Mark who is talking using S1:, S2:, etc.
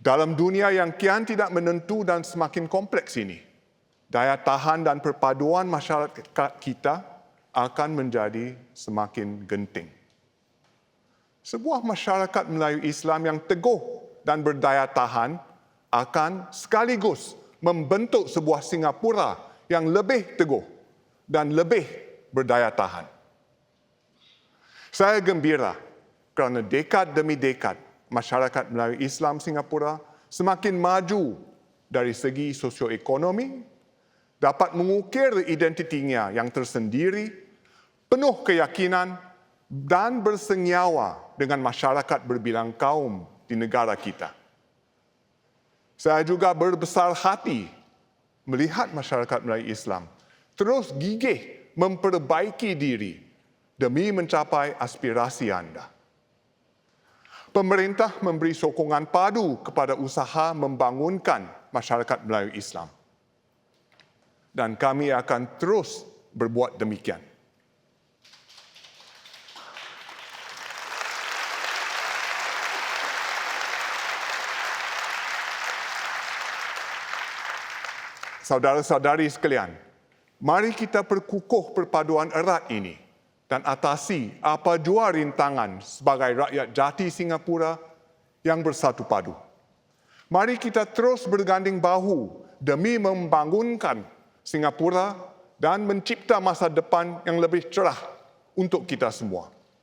S1: Dalam dunia yang kian tidak menentu dan semakin kompleks ini, daya tahan dan perpaduan masyarakat kita akan menjadi semakin genting. Sebuah masyarakat Melayu Islam yang teguh dan berdaya tahan akan sekaligus membentuk sebuah Singapura yang lebih teguh dan lebih berdaya tahan. Saya gembira kerana dekad demi dekad masyarakat Melayu Islam Singapura semakin maju dari segi sosioekonomi, dapat mengukir identitinya yang tersendiri, penuh keyakinan dan bersenyawa dengan masyarakat berbilang kaum di negara kita. Saya juga berbesar hati melihat masyarakat Melayu Islam terus gigih memperbaiki diri demi mencapai aspirasi anda. Pemerintah memberi sokongan padu kepada usaha membangunkan masyarakat Melayu Islam. Dan kami akan terus berbuat demikian. Saudara-saudari sekalian, mari kita perkukuh perpaduan erat ini dan atasi apa jua rintangan sebagai rakyat jati Singapura yang bersatu padu. Mari kita terus berganding bahu demi membangunkan Singapura dan mencipta masa depan yang lebih cerah untuk kita semua.